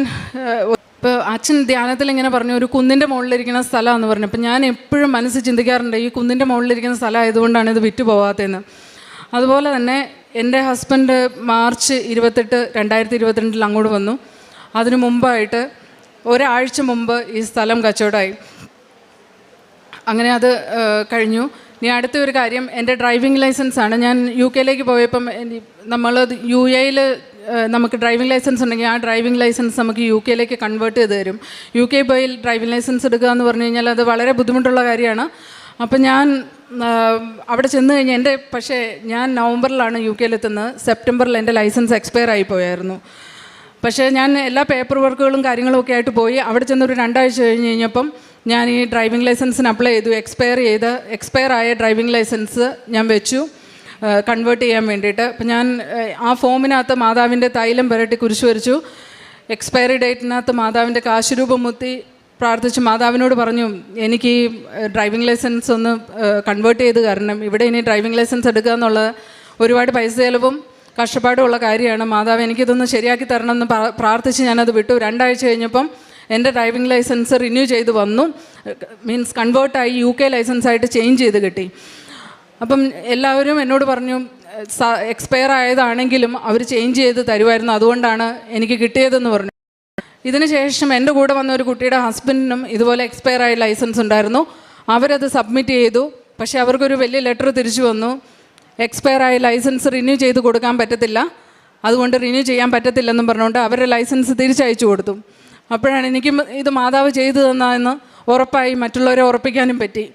ഇപ്പോൾ അച്ഛൻ ധ്യാനത്തിൽ ഇങ്ങനെ പറഞ്ഞു ഒരു കുന്നിന്റെ മുകളിലിരിക്കുന്ന സ്ഥലമാണെന്ന് പറഞ്ഞു. അപ്പം ഞാൻ എപ്പോഴും മനസ്സ് ചിന്തിക്കാറുണ്ട് ഈ കുന്നിന്റെ മുകളിലിരിക്കുന്ന സ്ഥലം ആയതുകൊണ്ടാണ് ഇത് വിറ്റ് അതുപോലെ തന്നെ എന്റെ ഹസ്ബൻഡ് മാർച്ച് ഇരുപത്തെട്ട് രണ്ടായിരത്തി ഇരുപത്തിരണ്ടിൽ അങ്ങോട്ട് വന്നു. അതിനു മുമ്പായിട്ട് ഒരാഴ്ച മുമ്പ് ഈ സ്ഥലം കച്ചവടമായി. അങ്ങനെ അത് കഴിഞ്ഞു. ഇനി അടുത്ത ഒരു കാര്യം എന്റെ ഡ്രൈവിംഗ് ലൈസൻസ് ആണ് ഞാൻ യു കെയിലേക്ക് പോയപ്പം നമ്മൾ യു എയിൽ നമുക്ക് ഡ്രൈവിംഗ് ലൈസൻസ് ഉണ്ടെങ്കിൽ ആ ഡ്രൈവിംഗ് ലൈസൻസ് നമുക്ക് യു കെയിലേക്ക് കൺവേർട്ട് ചെയ്ത് തരും. യു കെ പോയി ഡ്രൈവിംഗ് ലൈസൻസ് എടുക്കുക എന്ന് പറഞ്ഞു കഴിഞ്ഞാൽ അത് വളരെ ബുദ്ധിമുട്ടുള്ള കാര്യമാണ്. അപ്പം ഞാൻ അവിടെ ചെന്ന് കഴിഞ്ഞാൽ എന്റെ പക്ഷേ ഞാൻ നവംബറിലാണ് യു കെയിലെത്തുന്നത്. സെപ്റ്റംബറിൽ എന്റെ ലൈസൻസ് എക്സ്പയർ ആയി പോയായിരുന്നു. പക്ഷേ ഞാൻ എല്ലാ പേപ്പർ വർക്കുകളും കാര്യങ്ങളും ഒക്കെ ആയിട്ട് പോയി. അവിടെ ചെന്ന് ഒരു രണ്ടാഴ്ച കഴിഞ്ഞ് കഴിഞ്ഞപ്പം ഞാൻ ഈ ഡ്രൈവിംഗ് ലൈസൻസിന് അപ്ലൈ ചെയ്തു. എക്സ്പയർ ചെയ്ത് എക്സ്പയർ ആയ ഡ്രൈവിംഗ് ലൈസൻസ് ഞാൻ വെച്ചു. കൺവേർട്ട് ചെയ്യാൻ വേണ്ടിയിട്ട്. അപ്പം ഞാൻ ആ ഫോമിനകത്ത് മാതാവിന്റെ തൈലം പുരട്ടി കുരിശ് വരച്ചു. എക്സ്പയറി ഡേറ്റിനകത്ത് മാതാവിന്റെ കാശുരൂപം മുത്തി പ്രാർത്ഥിച്ച് മാതാവിനോട് പറഞ്ഞു എനിക്ക് ഈ ഡ്രൈവിംഗ് ലൈസൻസ് ഒന്ന് കൺവേർട്ട് ചെയ്ത് കാരണം ഇവിടെ ഇനി ഡ്രൈവിംഗ് ലൈസൻസ് എടുക്കുക എന്നുള്ളത് ഒരുപാട് പൈസ ചെലവും കഷ്ടപ്പാടുമുള്ള കാര്യമാണ്. മാതാവ് എനിക്കിതൊന്ന് ശരിയാക്കി തരണം എന്ന് പ്രാ- പ്രാർത്ഥിച്ച് ഞാനത് വിട്ടു. രണ്ടാഴ്ച കഴിഞ്ഞപ്പം എന്റെ ഡ്രൈവിംഗ് ലൈസൻസ് റിന്യൂ ചെയ്ത് വന്നു. മീൻസ് കൺവേർട്ടായി യു കെ ലൈസൻസായിട്ട് ചേഞ്ച് ചെയ്ത് കിട്ടി. അപ്പം എല്ലാവരും എന്നോട് പറഞ്ഞു എക്സ്പയർ ആയതാണെങ്കിലും അവർ ചേഞ്ച് ചെയ്ത് തരുമായിരുന്നു. അതുകൊണ്ടാണ് എനിക്ക് കിട്ടിയതെന്ന് പറഞ്ഞു. ഇതിനുശേഷം എന്റെ കൂടെ വന്ന ഒരു കുട്ടിയുടെ ഹസ്ബൻഡിനും ഇതുപോലെ എക്സ്പയർ ആയ ലൈസൻസ് ഉണ്ടായിരുന്നു. അവരത് സബ്മിറ്റ് ചെയ്തു. പക്ഷേ അവർക്കൊരു വലിയ ലെറ്റർ തിരിച്ചു വന്നു. എക്സ്പയർ ആയ ലൈസൻസ് റിന്യൂ ചെയ്ത് കൊടുക്കാൻ പറ്റത്തില്ല. അതുകൊണ്ട് റിന്യൂ ചെയ്യാൻ പറ്റത്തില്ലെന്നും പറഞ്ഞുകൊണ്ട് അവരുടെ ലൈസൻസ് തിരിച്ചയച്ചു കൊടുത്തു. അപ്പോഴാണ് എനിക്ക് ഇത് മാതാവ് ചെയ്തു തന്നതെന്ന് ഉറപ്പായി മറ്റുള്ളവരെ ഉറപ്പിക്കാനും പറ്റി.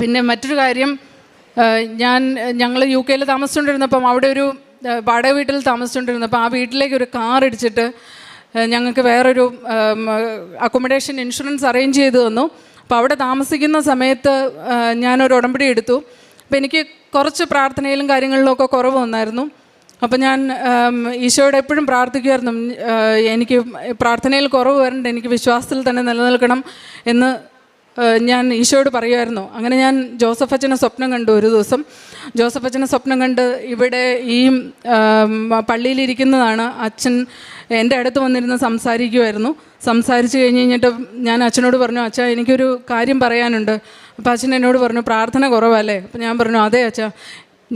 പിന്നെ മറ്റൊരു കാര്യം ഞാൻ ഞങ്ങൾ യു കെയിൽ താമസിച്ചുകൊണ്ടിരുന്നപ്പം അവിടെ ഒരു വാടക വീട്ടിൽ താമസിച്ചുകൊണ്ടിരുന്നപ്പോൾ ആ വീട്ടിലേക്ക് ഒരു കാർ ഇടിച്ചിട്ട് ഞങ്ങൾക്ക് വേറൊരു അക്കോമഡേഷൻ ഇൻഷുറൻസ് അറേഞ്ച് ചെയ്തു തന്നു. അപ്പോൾ അവിടെ താമസിക്കുന്ന സമയത്ത് ഞാനൊരു ഉടമ്പടി എടുത്തു. അപ്പോൾ എനിക്ക് കുറച്ച് പ്രാർത്ഥനയിലും കാര്യങ്ങളിലും ഒക്കെ കുറവ് വന്നായിരുന്നു. അപ്പം ഞാൻ ഈശോയോട് എപ്പോഴും പ്രാർത്ഥിക്കുമായിരുന്നു. എനിക്ക് പ്രാർത്ഥനയിൽ കുറവ് വരണ്ട എനിക്ക് വിശ്വാസത്തിൽ തന്നെ നിലനിൽക്കണം എന്ന് ഞാൻ ഈശോയോട് പറയുമായിരുന്നു. അങ്ങനെ ഞാൻ ജോസഫ് അച്ഛനെ സ്വപ്നം കണ്ടു ഒരു ദിവസം. ജോസഫ് അച്ഛനെ സ്വപ്നം കണ്ട് ഇവിടെ ഈ പള്ളിയിലിരിക്കുന്നതാണ് അച്ഛൻ എന്റെ അടുത്ത് വന്നിരുന്ന് സംസാരിക്കുമായിരുന്നു. സംസാരിച്ച് കഴിഞ്ഞ് കഴിഞ്ഞിട്ട് ഞാൻ അച്ഛനോട് പറഞ്ഞു അച്ഛാ എനിക്കൊരു കാര്യം പറയാനുണ്ട്. അപ്പോൾ അച്ഛൻ എന്നോട് പറഞ്ഞു പ്രാർത്ഥന കുറവല്ലേ? അപ്പോൾ ഞാൻ പറഞ്ഞു അതേ അച്ഛാ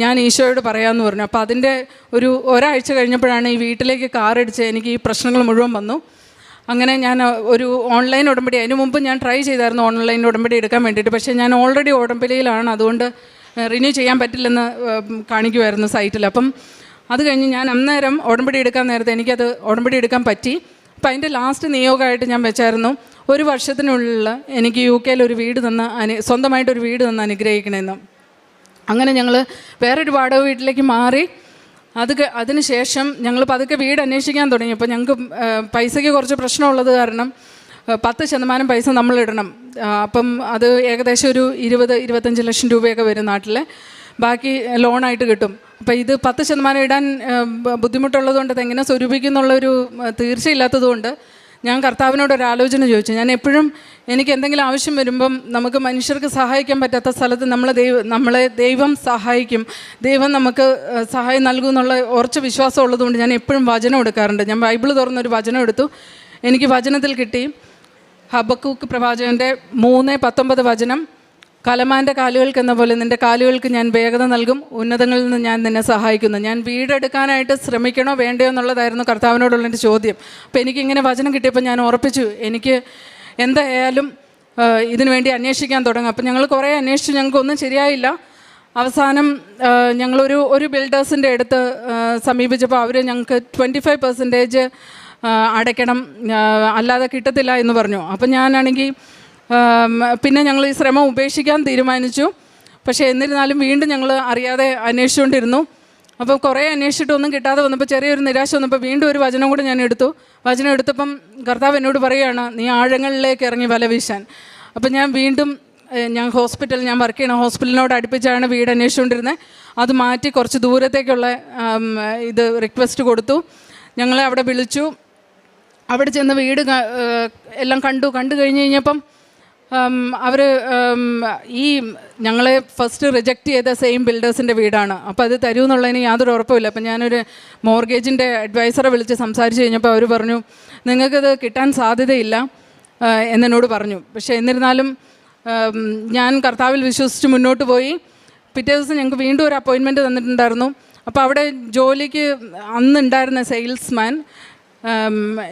ഞാൻ ഈശോയോട് പറയാമെന്ന് പറഞ്ഞു. അപ്പോൾ അതിന്റെ ഒരു ഒരാഴ്ച കഴിഞ്ഞപ്പോഴാണ് ഈ വീട്ടിലേക്ക് കാറടിച്ച് എനിക്ക് ഈ പ്രശ്നങ്ങൾ മുഴുവൻ വന്നു. അങ്ങനെ ഞാൻ ഒരു ഓൺലൈൻ ഉടമ്പടി അതിന് മുമ്പ് ഞാൻ ട്രൈ ചെയ്തായിരുന്നു ഓൺലൈൻ ഉടമ്പടി എടുക്കാൻ വേണ്ടിയിട്ട്. പക്ഷേ ഞാൻ ഓൾറെഡി ഉടമ്പടിയിലാണ് അതുകൊണ്ട് റിന്യൂ ചെയ്യാൻ പറ്റില്ലെന്ന് കാണിക്കുമായിരുന്നു സൈറ്റിൽ. അപ്പം അത് കഴിഞ്ഞ് ഞാൻ അന്നേരം ഉടമ്പടി എടുക്കാൻ നേരത്തെ എനിക്കത് ഉടമ്പടി എടുക്കാൻ പറ്റി. അപ്പം അതിന്റെ ലാസ്റ്റ് നിയോഗമായിട്ട് ഞാൻ വെച്ചായിരുന്നു. ഒരു വർഷത്തിനുള്ളിൽ എനിക്ക് യു കെയിൽ ഒരു വീട് തന്ന അനു സ്വന്തമായിട്ടൊരു വീട് തന്ന് അനുഗ്രഹിക്കണമെന്ന് അങ്ങനെ ഞങ്ങൾ വേറൊരു വാടക വീട്ടിലേക്ക് മാറി. അത് അതിനുശേഷം അതിന് ശേഷം ഞങ്ങൾ പതുക്കെ വീട് അന്വേഷിക്കാൻ തുടങ്ങി. അപ്പോൾ ഞങ്ങൾക്ക് പൈസയ്ക്ക് കുറച്ച് പ്രശ്നമുള്ളത് കാരണം പത്ത് ശതമാനം പൈസ നമ്മളിടണം അപ്പം അത് ഏകദേശം ഒരു ഇരുപത് ഇരുപത്തഞ്ച് ലക്ഷം രൂപയൊക്കെ വരും നാട്ടിൽ ബാക്കി ലോണായിട്ട് കിട്ടും. അപ്പോൾ ഇത് പത്ത് ശതമാനം ഇടാൻ ബുദ്ധിമുട്ടുള്ളതുകൊണ്ട് അത് എങ്ങനെ സ്വരൂപിക്കുന്നുള്ളൊരു തീർച്ചയില്ലാത്തതുകൊണ്ട് ഞാൻ കർത്താവിനോട് ഒരു ആലോചന ചോദിച്ചു. ഞാൻ എപ്പോഴും എനിക്ക് എന്തെങ്കിലും ആവശ്യം വരുമ്പം നമുക്ക് മനുഷ്യർക്ക് സഹായിക്കാൻ പറ്റാത്ത സ്ഥലത്ത് നമ്മളെ ദൈവ നമ്മളെ ദൈവം സഹായിക്കും. ദൈവം നമുക്ക് സഹായം നൽകും എന്നുള്ള ഉറച്ച വിശ്വാസം ഉള്ളതുകൊണ്ട് ഞാൻ എപ്പോഴും വചനം എടുക്കാറുണ്ട്. ഞാൻ ബൈബിൾ തുറന്നൊരു വചനം എടുത്തു. എനിക്ക് വചനത്തിൽ കിട്ടി. ഹബക്കൂക്ക് പ്രവാചകന്റെ മൂന്ന് പത്തൊമ്പത് വചനം. കലമാന്റെ കാലുകൾക്ക് എന്ന പോലെ നിന്റെ കാലുകൾക്ക് ഞാൻ വേഗത നൽകും. ഉന്നതങ്ങളിൽ നിന്ന് ഞാൻ നിന്നെ സഹായിക്കുന്നു. ഞാൻ വീടെടുക്കാനായിട്ട് ശ്രമിക്കണോ വേണ്ടയോ എന്നുള്ളതായിരുന്നു കർത്താവിനോടുള്ള എന്റെ ചോദ്യം. അപ്പോൾ എനിക്കിങ്ങനെ വചനം കിട്ടിയപ്പോൾ ഞാൻ ഉറപ്പിച്ചു. എനിക്ക് എന്തായാലും ഇതിനു വേണ്ടി അന്വേഷിക്കാൻ തുടങ്ങും. അപ്പം ഞങ്ങൾ കുറേ അന്വേഷിച്ചു. ഞങ്ങൾക്കൊന്നും ശരിയായില്ല. അവസാനം ഞങ്ങളൊരു ഒരു ബിൽഡേഴ്സിന്റെ അടുത്ത് സമീപിച്ചപ്പോൾ അവർ ഞങ്ങൾക്ക് ട്വന്റി ഫൈവ് പെർസെന്റേജ് അടയ്ക്കണം അല്ലാതെ കിട്ടത്തില്ല എന്ന് പറഞ്ഞു. അപ്പം ഞാനാണെങ്കിൽ പിന്നെ ഞങ്ങൾ ഈ ശ്രമം ഉപേക്ഷിക്കാൻ തീരുമാനിച്ചു. പക്ഷേ എന്നിരുന്നാലും വീണ്ടും ഞങ്ങൾ അറിയാതെ അന്വേഷിച്ചുകൊണ്ടിരുന്നു. അപ്പോൾ കുറേ അന്വേഷിച്ചിട്ടൊന്നും കിട്ടാതെ വന്നപ്പോൾ ചെറിയൊരു നിരാശ വന്നപ്പോൾ വീണ്ടും ഒരു വചനം കൂടെ ഞാൻ എടുത്തു. വചനം എടുത്തപ്പം കർത്താവ് എന്നോട് പറയുകയാണ് നീ ആഴങ്ങളിലേക്ക് ഇറങ്ങി വല വീശാൻ. അപ്പം ഞാൻ വീണ്ടും ഞാൻ ഹോസ്പിറ്റൽ ഞാൻ വർക്ക് ചെയ്യണ ഹോസ്പിറ്റലിനോട് അടുപ്പിച്ചാണ് വീട് അന്വേഷിച്ചുകൊണ്ടിരുന്നത്. അത് മാറ്റി കുറച്ച് ദൂരത്തേക്കുള്ള ഇത് റിക്വസ്റ്റ് കൊടുത്തു. ഞങ്ങളെ അവിടെ വിളിച്ചു. അവിടെ ചെന്ന് വീട് എല്ലാം കണ്ടു. കണ്ടു കഴിഞ്ഞ് കഴിഞ്ഞപ്പം അവർ ഈ ഞങ്ങളെ ഫസ്റ്റ് റിജക്റ്റ് ചെയ്ത സെയിം ബിൽഡേഴ്സിന്റെ വീടാണ്. അപ്പോൾ അത് തരൂ എന്നുള്ളതിന് യാതൊരു ഉറപ്പുമില്ല. അപ്പം ഞാനൊരു മോർഗേജിന്റെ അഡ്വൈസറെ വിളിച്ച് സംസാരിച്ച് കഴിഞ്ഞപ്പോൾ അവർ പറഞ്ഞു നിങ്ങൾക്കത് കിട്ടാൻ സാധ്യതയില്ല എന്നോട് പറഞ്ഞു. പക്ഷേ എന്നിരുന്നാലും ഞാൻ കർത്താവിൽ വിശ്വസിച്ച് മുന്നോട്ട് പോയി. പിറ്റേ ദിവസം ഞങ്ങൾക്ക് വീണ്ടും ഒരു അപ്പോയിൻമെന്റ് തന്നിട്ടുണ്ടായിരുന്നു. അപ്പോൾ അവിടെ ജോലിക്ക് അന്നുണ്ടായിരുന്ന സെയിൽസ്മാൻ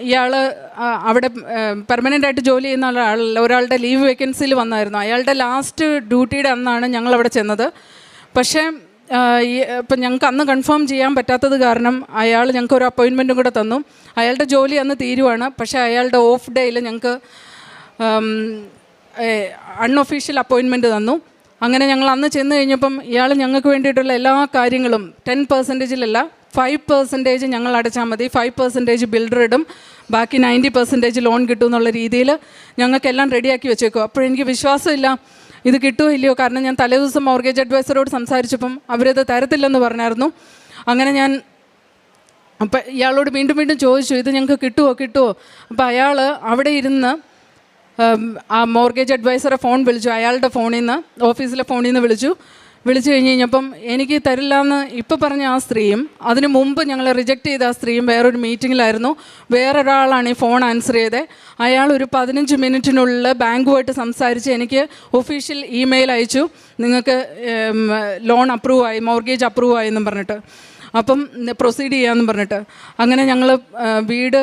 ഇയാൾ അവിടെ പെർമനന്റ് ആയിട്ട് ജോലി ചെയ്യുന്ന ഒരാൾ ഒരാളുടെ ലീവ് വേക്കൻസിയിൽ വന്നായിരുന്നു. അയാളുടെ ലാസ്റ്റ് ഡ്യൂട്ടിയുടെ അന്നാണ് ഞങ്ങൾ അവിടെ ചെന്നത്. പക്ഷേ ഇപ്പം ഞങ്ങൾക്ക് അന്ന് കൺഫേം ചെയ്യാൻ പറ്റാത്തത് കാരണം അയാൾ ഞങ്ങൾക്ക് ഒരു അപ്പോയിൻമെന്റും കൂടെ തന്നു. അയാളുടെ ജോലി അന്ന് തീരുവാണ്. പക്ഷേ അയാളുടെ ഓഫ് ഡേയിൽ ഞങ്ങൾക്ക് അൺഒഫീഷ്യൽ അപ്പോയിൻമെന്റ് തന്നു. അങ്ങനെ ഞങ്ങൾ അന്ന് ചെന്ന് കഴിഞ്ഞപ്പം ഇയാൾ ഞങ്ങൾക്ക് വേണ്ടിയിട്ടുള്ള എല്ലാ കാര്യങ്ങളും ടെൻ പെർസെന്റേജിലല്ല ഫൈവ് പെർസെന്റേജ് ഞങ്ങൾ അടച്ചാൽ മതി. ഫൈവ് പെർസെന്റേജ് ബിൽഡർ ഇടും. ബാക്കി നയന്റി പെർസെന്റേജ് ലോൺ കിട്ടും എന്നുള്ള രീതിയിൽ ഞങ്ങൾക്കെല്ലാം റെഡിയാക്കി വെച്ചേക്കും. അപ്പോഴെനിക്ക് വിശ്വാസമില്ല. ഇത് കിട്ടുമോ ഇല്ലയോ? കാരണം ഞാൻ തലേദിവസം മോർഗേജ് അഡ്വൈസറോട് സംസാരിച്ചപ്പം അവരത് തരത്തില്ലെന്ന് പറഞ്ഞായിരുന്നു. അങ്ങനെ ഞാൻ അപ്പം ഇയാളോട് വീണ്ടും വീണ്ടും ചോദിച്ചു ഇത് ഞങ്ങൾക്ക് കിട്ടുമോ കിട്ടുമോ അപ്പോൾ അയാൾ അവിടെ ഇരുന്ന് ആ മോർഗേജ് അഡ്വൈസറെ ഫോൺ വിളിച്ചു. അയാളുടെ ഫോണിൽ നിന്ന് ഓഫീസിലെ ഫോണിൽ നിന്ന് വിളിച്ചു. വിളിച്ചു കഴിഞ്ഞ് കഴിഞ്ഞപ്പം എനിക്ക് തരില്ല എന്ന് ഇപ്പോൾ പറഞ്ഞ ആ സ്ത്രീയും അതിന് മുമ്പ് ഞങ്ങൾ റിജക്റ്റ് ചെയ്ത ആ സ്ത്രീയും വേറൊരു മീറ്റിങ്ങിലായിരുന്നു വേറൊരാളാണ് ഈ ഫോൺ ആൻസർ ചെയ്തത് അയാൾ ഒരു പതിനഞ്ച് മിനിറ്റിനുള്ളിൽ ബാങ്കുമായിട്ട് സംസാരിച്ച് എനിക്ക് ഒഫീഷ്യൽ ഇമെയിൽ അയച്ചു. നിങ്ങൾക്ക് ലോൺ അപ്രൂവ് ആയി മോർഗേജ് അപ്രൂവ് ആയി എന്നും പറഞ്ഞിട്ട്. അപ്പം പ്രൊസീഡ് ചെയ്യാമെന്നും പറഞ്ഞിട്ട്. അങ്ങനെ ഞങ്ങൾ വീട്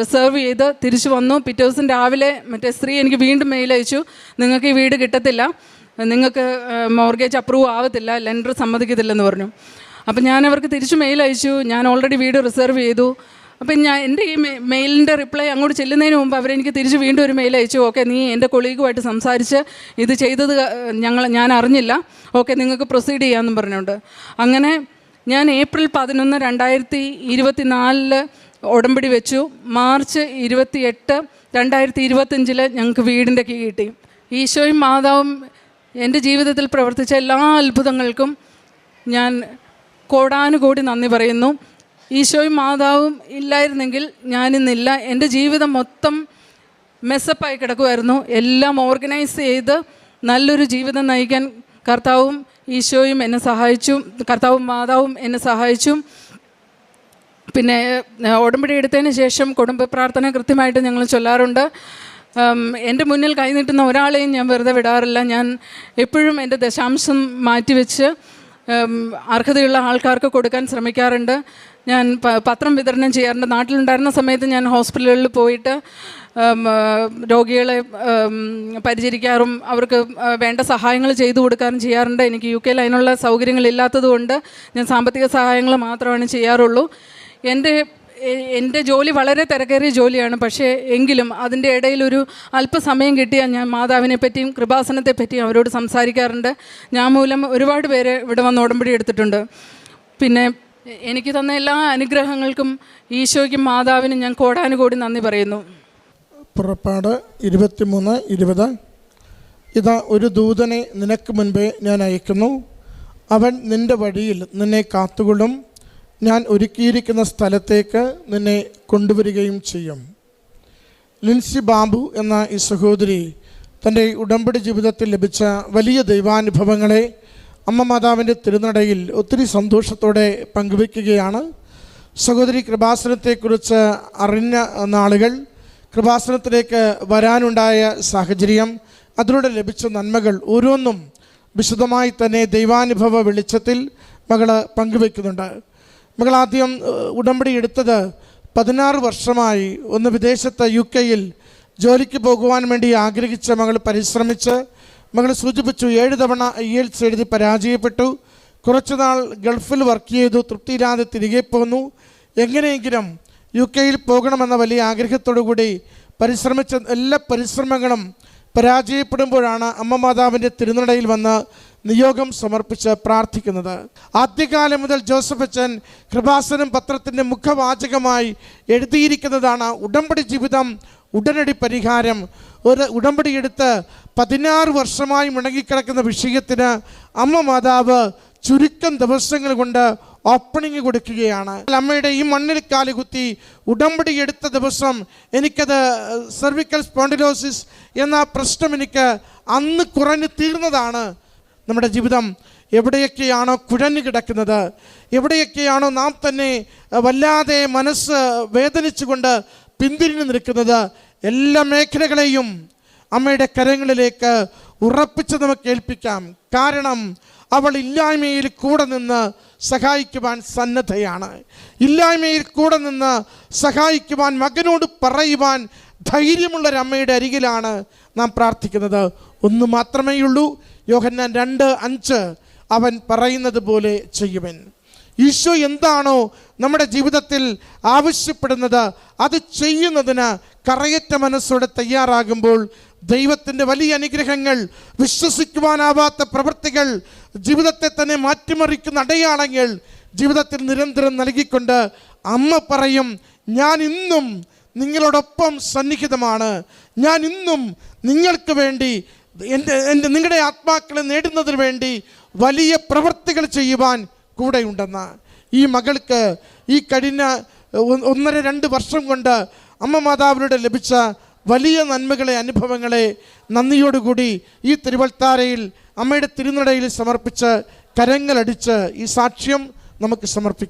റിസർവ് ചെയ്ത് തിരിച്ചു വന്നു. പിറ്റേ ദിവസം രാവിലെ മറ്റേ സ്ത്രീ എനിക്ക് വീണ്ടും മെയിൽ അയച്ചു. നിങ്ങൾക്ക് ഈ വീട് കിട്ടത്തില്ല. നിങ്ങൾക്ക് മോർഗേജ് അപ്രൂവ് ആവത്തില്ല ലെൻഡർ സമ്മതിക്കത്തില്ലെന്ന് പറഞ്ഞു. അപ്പം ഞാൻ അവർക്ക് തിരിച്ചു മെയിൽ അയച്ചു. ഞാൻ ഓൾറെഡി വീട് റിസർവ് ചെയ്തു. അപ്പം ഞാൻ എന്റെ ഈ മെയിലിന്റെ റിപ്ലൈ അങ്ങോട്ട് ചെല്ലുന്നതിന് മുമ്പ് അവരെനിക്ക് തിരിച്ച് വീണ്ടും ഒരു മെയിൽ അയച്ചു. ഓക്കെ നീ എന്റെ കൊളീഗുമായിട്ട് സംസാരിച്ച് ഇത് ചെയ്തത് ഞങ്ങൾ ഞാൻ അറിഞ്ഞില്ല. ഓക്കെ നിങ്ങൾക്ക് പ്രൊസീഡ് ചെയ്യാമെന്നും പറഞ്ഞുകൊണ്ട്. അങ്ങനെ ഞാൻ ഏപ്രിൽ പതിനൊന്ന് രണ്ടായിരത്തി ഇരുപത്തി നാലിൽ ഉടമ്പടി വെച്ചു. മാർച്ച് ഇരുപത്തി എട്ട് രണ്ടായിരത്തി ഇരുപത്തഞ്ചിൽ ഞങ്ങൾക്ക് വീടിന്റെ കീ കിട്ടി. ഈശോയും മാതാവും എന്റെ ജീവിതത്തിൽ പ്രവർത്തിച്ച എല്ലാ അത്ഭുതങ്ങൾക്കും ഞാൻ കോടാനുകോടി നന്ദി പറയുന്നു. ഈശോയും മാതാവും ഇല്ലായിരുന്നെങ്കിൽ ഞാനിന്നില്ല. എന്റെ ജീവിതം മൊത്തം മെസ്സപ്പായി കിടക്കുമായിരുന്നു എല്ലാം ഓർഗനൈസ് ചെയ്ത് നല്ലൊരു ജീവിതം നയിക്കാൻ കർത്താവും ഈശോയും എന്നെ സഹായിച്ചു. കർത്താവും മാതാവും എന്നെ സഹായിച്ചു. പിന്നെ ഉടമ്പടി എടുത്തതിന് ശേഷം കുടുംബ പ്രാർത്ഥന കൃത്യമായിട്ട് ഞങ്ങൾ ചൊല്ലാറുണ്ട്. എന്റെ മുന്നിൽ കൈനീട്ടുന്ന ഒരാളെയും ഞാൻ വെറുതെ വിടാറില്ല. ഞാൻ എപ്പോഴും എന്റെ ദശാംശം മാറ്റിവെച്ച് അർഹതയുള്ള ആൾക്കാർക്ക് കൊടുക്കാൻ ശ്രമിക്കാറുണ്ട്. ഞാൻ പത്രം വിതരണം ചെയ്യാറുണ്ട്. നാട്ടിലുണ്ടായിരുന്ന സമയത്ത് ഞാൻ ഹോസ്പിറ്റലുകളിൽ പോയിട്ട് രോഗികളെ പരിചരിക്കാറും അവർക്ക് വേണ്ട സഹായങ്ങൾ ചെയ്തു കൊടുക്കാറും ചെയ്യാറുണ്ട്. എനിക്ക് യു കെയിൽ അതിനുള്ള സൗകര്യങ്ങളില്ലാത്തതുകൊണ്ട് ഞാൻ സാമ്പത്തിക സഹായങ്ങൾ മാത്രമാണ് ചെയ്യാറുള്ളൂ. എന്റെ എന്റെ ജോലി വളരെ തിരക്കേറിയ ജോലിയാണ്. പക്ഷേ എങ്കിലും അതിന്റെ ഒരു അല്പസമയം കിട്ടിയാൽ ഞാൻ മാതാവിനെ പറ്റിയും കൃപാസനത്തെ പറ്റിയും അവരോട് സംസാരിക്കാറുണ്ട്. ഞാൻ മൂലം ഒരുപാട് പേര് ഇവിടെ വന്ന് ഉടമ്പടി എടുത്തിട്ടുണ്ട്. പിന്നെ എനിക്ക് തന്ന എല്ലാ അനുഗ്രഹങ്ങൾക്കും ഈശോയ്ക്കും മാതാവിനും ഞാൻ കോടാനുകോടി നന്ദി പറയുന്നു. പുറപ്പാട് ഇരുപത്തിമൂന്ന് ഇരുപത്. ഇതാ ഒരു ദൂതനെ നിനക്ക് മുൻപേ ഞാൻ അയക്കുന്നു. അവൻ നിന്റെ വഴിയിൽ നിന്നെ കാത്തുകൊള്ളും. ഞാൻ ഒരുക്കിയിരിക്കുന്ന സ്ഥലത്തേക്ക് നിന്നെ കൊണ്ടുവരികയും ചെയ്യും. ലിൻസി ബാബു എന്ന ഈ സഹോദരി തന്റെ ഉടമ്പടി ജീവിതത്തിൽ ലഭിച്ച വലിയ ദൈവാനുഭവങ്ങളെ അമ്മ മാതാവിന്റെ തിരുനടയിൽ ഒത്തിരി സന്തോഷത്തോടെ പങ്കുവയ്ക്കുകയാണ്. സഹോദരി കൃപാസനത്തെക്കുറിച്ച് അറിഞ്ഞ നാളുകൾ കൃപാസനത്തിലേക്ക് വരാനുണ്ടായ സാഹചര്യം അതിലൂടെ ലഭിച്ച നന്മകൾ ഓരോന്നും വിശദമായി തന്നെ ദൈവാനുഭവ വെളിച്ചത്തിൽ മകൾ പങ്കുവയ്ക്കുന്നുണ്ട്. മകൾ ആദ്യം ഉടമ്പടി എടുത്തത് പതിനാറ് വർഷമായി ഒന്ന് വിദേശത്ത് യു കെയിൽ ജോലിക്ക് പോകുവാൻ വേണ്ടി ആഗ്രഹിച്ച മകൾ പരിശ്രമിച്ച് മകൾ സൂചിപ്പിച്ചു ഏഴ് തവണ ഐ എൽസ് എഴുതി പരാജയപ്പെട്ടു. കുറച്ചുനാൾ ഗൾഫിൽ വർക്ക് ചെയ്തു തൃപ്തിയില്ലാതെ തിരികെ പോന്നു. എങ്ങനെയെങ്കിലും യു കെയിൽ പോകണമെന്ന വലിയ ആഗ്രഹത്തോടു കൂടി പരിശ്രമിച്ച എല്ലാ പരിശ്രമങ്ങളും പരാജയപ്പെടുമ്പോഴാണ് അമ്മ മാതാവിന്റെ തിരുനടയിൽ വന്ന് നിയോഗം സമർപ്പിച്ച് പ്രാർത്ഥിക്കുന്നത്. ആദ്യകാലം മുതൽ ജോസഫ് അച്ഛൻ കൃപാസനം പത്രത്തിന്റെ മുഖവാചകമായി എഴുതിയിരിക്കുന്നതാണ് ഉടമ്പടി ജീവിതം ഉടനടി പരിഹാരം. ഒരു ഉടമ്പടി എടുത്ത് പതിനാറ് വർഷമായി മുടങ്ങിക്കിടക്കുന്ന വിഷയത്തിന് അമ്മ മാതാവ് ചുരുക്കം ദിവസങ്ങൾ കൊണ്ട് ഓപ്പണിങ് കൊടുക്കുകയാണ്. അമ്മയുടെ ഈ മണ്ണിൽ കാലുകുത്തി ഉടമ്പടി എടുത്ത ദിവസം എനിക്കത് സെർവിക്കൽ സ്പോണ്ടിലോസിസ് എന്ന പ്രശ്നം എനിക്ക് അന്ന് കുറഞ്ഞു തീർന്നതാണ്. നമ്മുടെ ജീവിതം എവിടെയൊക്കെയാണോ കുഴഞ്ഞു കിടക്കുന്നത് എവിടെയൊക്കെയാണോ നാം തന്നെ വല്ലാതെ മനസ്സ് വേദനിച്ചുകൊണ്ട് പിന്തിരിഞ്ഞു നിൽക്കുന്നത് എല്ലാ മേഖലകളെയും അമ്മയുടെ കരങ്ങളിലേക്ക് ഉറപ്പിച്ച് നമുക്ക് ഏൽപ്പിക്കാം. കാരണം അവൾ ഇല്ലായ്മയിൽ കൂടെ നിന്ന് സഹായിക്കുവാൻ സന്നദ്ധയാണ്. ഇല്ലായ്മയിൽ കൂടെ നിന്ന് സഹായിക്കുവാൻ മകനോട് പറയുവാൻ ധൈര്യമുള്ളൊരമ്മയുടെ അരികിലാണ് നാം പ്രാർത്ഥിക്കുന്നത്. ഒന്ന് മാത്രമേ ഉള്ളൂ യോഹന്നാൻ രണ്ട് അഞ്ച് അവൻ പറയുന്നത് പോലെ ചെയ്യുവൻ. ഈശോ എന്താണോ നമ്മുടെ ജീവിതത്തിൽ ആവശ്യപ്പെടുന്നത് അത് ചെയ്യുന്നതിന് കറയറ്റ മനസ്സോടെ തയ്യാറാകുമ്പോൾ ദൈവത്തിന്റെ വലിയ അനുഗ്രഹങ്ങൾ വിശ്വസിക്കുവാനാവാത്ത പ്രവൃത്തികൾ ജീവിതത്തെ തന്നെ മാറ്റിമറിക്കുന്ന അടയാളങ്ങൾ ജീവിതത്തിൽ നിരന്തരം നൽകിക്കൊണ്ട് അമ്മ പറയും ഞാൻ ഇന്നും നിങ്ങളോടൊപ്പം സന്നിഹിതമാണ്. ഞാൻ ഇന്നും നിങ്ങൾക്ക് വേണ്ടി എന്റെ എന്റെ നിങ്ങളുടെ ആത്മാക്കളെ നേടുന്നതിന് വേണ്ടി വലിയ പ്രവൃത്തികൾ ചെയ്യുവാൻ കൂടെയുണ്ടെന്ന്. ഈ മകൾക്ക് ഈ കഴിഞ്ഞ ഒന്നര രണ്ട് വർഷം കൊണ്ട് അമ്മ മാതാവിലൂടെ ലഭിച്ച വലിയ നന്മകളെ അനുഭവങ്ങളെ നന്ദിയോടുകൂടി ഈ തിരുവൽത്താരയിൽ അമ്മയുടെ തിരുനടയിൽ സമർപ്പിച്ച് കരങ്ങളടിച്ച് ഈ സാക്ഷ്യം നമുക്ക് സമർപ്പിക്കാം.